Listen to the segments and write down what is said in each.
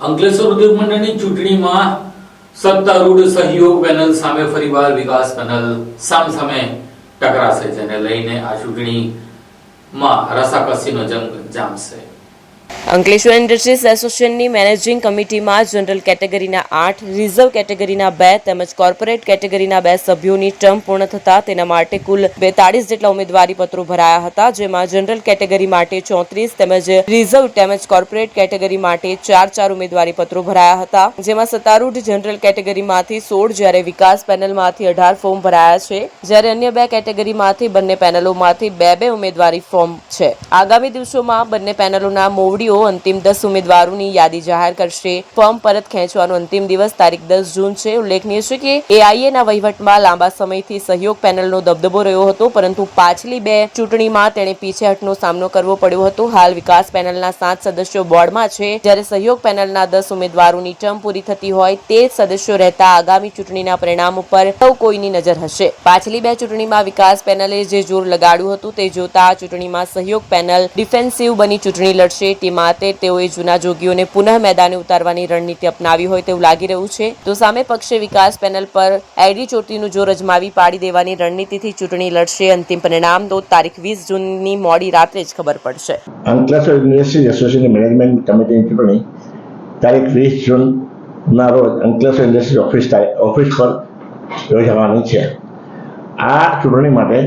અંકલેશ્વર ઉદ્યોગ મંડળની ચૂંટણીમાં સત્તારૂઢ સહયોગ પેનલ સામે ફરીવાર વિકાસ પેનલ સામસામે ટકરાશે, જેને લઈને આ ચૂંટણીમાં રસાકસીનો જંગ જામશે. અંકલેશ્વર ઇન્ડસ્ટ્રીઝ એસોસિએશનની મેનેજિંગ કમિટીમાં જનરલ કેટેગરીના આઠ, રિઝર્વ કેટેગરીના બે તેમજ કોર્પોરેટ કેટેગરીના બે સભ્યોની ટર્મ પૂર્ણ થતા તેના માટે કુલ બેતાળીસ જેટલા ઉમેદવારી પત્રો ભરાયા હતા, જેમાં જનરલ કેટેગરી માટે ચોત્રીસ તેમજ રિઝર્વ તેમજ કોર્પોરેટ કેટેગરી માટે ચાર ચાર ઉમેદવારી પત્રો ભરાયા હતા, જેમાં સત્તારૂઢ જનરલ કેટેગરીમાંથી સોળ જ્યારે વિકાસ પેનલમાંથી અઢાર ફોર્મ ભરાયા છે, જ્યારે અન્ય બે કેટેગરીમાંથી બંને પેનલોમાંથી બે બે ઉમેદવારી ફોર્મ છે. આગામી દિવસોમાં બંને પેનલોના મોવડીઓ અંતિમ દસ ઉમેદવારોની યાદી જાહેર કરશે. ફોર્મ પરત ખેંચવાનો અંતિમ દિવસ તારીખ દસ જૂન છે. ઉલ્લેખનીય છે કે એઆઈએના વહીવટમાં લાંબા સમયથી સહયોગ પેનલનો દબદબો રહ્યો હતો, પરંતુ પાછલી બે ચૂંટણીમાં તેણે પીછેહટનો સામનો કરવો પડ્યો હતો. હાલ વિકાસ પેનલના સાત સદસ્યો બોર્ડમાં છે. જ્યારે સહયોગ પેનલના દસ ઉમેદવારોની ટર્મ પૂરી થતી હોય, તે સદસ્યો રહેતા આગામી ચૂંટણીના પરિણામ ઉપર સૌ કોઈની નજર હશે. પાછલી બે ચૂંટણીમાં વિકાસ પેનલે જે જોર લગાડ્યું હતું, તે જોતા ચૂંટણીમાં સહયોગ પેનલ ડિફેન્સિવ બની ચૂંટણી લડશે. તે માટે તેઓએ જૂના જોગીઓને પુનઃ મેદાને ઉતારવાની રણનીતિ અપનાવી હોય તેવું લાગી રહ્યું છે. તો સામે પક્ષે વિકાસ પેનલ પર આઈડી ચોટીનું જોર અજમાવી પાડી દેવાની રણનીતિથી ચૂંટણી લડશે. અંતિમ પરિણામ તો તારીખ વીસ જૂનની મોડી રાત્રે જ ખબર પડશે. મેનેજમેન્ટ કમિટીની ચૂંટણી તારીખ વીસ જૂનના રોજ અંકલેશ્વર યુનિવર્સિટી ઓફિસ ઓફિસ પર યોજાવાની છે. આ ચૂંટણી માટે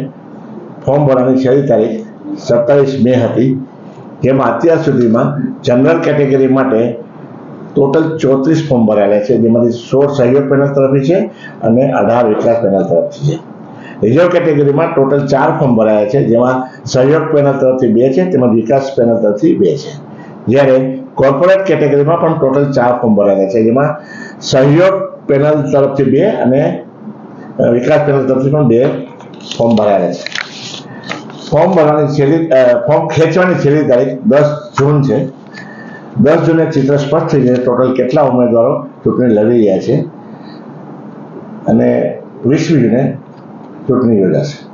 ફોર્મ ભરવાની છેલ્લી તારીખ સત્તાવીસ મે હતી. જેમાં અત્યાર સુધીમાં જનરલ કેટેગરી માટે ટોટલ ચોત્રીસ ફોર્મ ભરાયેલા છે, જેમાંથી સોળ સહયોગ પેનલ તરફથી છે અને અઢાર વિકાસ પેનલ તરફથી છે. રિઝર્વ કેટેગરીમાં ટોટલ ચાર ફોર્મ ભરાયા છે, જેમાં સહયોગ પેનલ તરફથી બે છે તેમજ વિકાસ પેનલ તરફથી બે છે. જ્યારે કોર્પોરેટ કેટેગરીમાં પણ ટોટલ ચાર ફોર્મ ભરાયા છે, જેમાં સહયોગ પેનલ તરફથી બે અને વિકાસ પેનલ તરફથી પણ બે ફોર્મ ભરાયા છે. ફોર્મ ભરવાની છેલ્લી ફોર્મ ખેંચવાની છેલ્લી તારીખ દસ જૂન છે. દસ જૂને ચિત્ર સ્પષ્ટ થઈ જાય. ટોટલ કેટલા ઉમેદવારો ચૂંટણી લડી રહ્યા છે? અને વીસમી જૂને ચૂંટણી યોજાશે.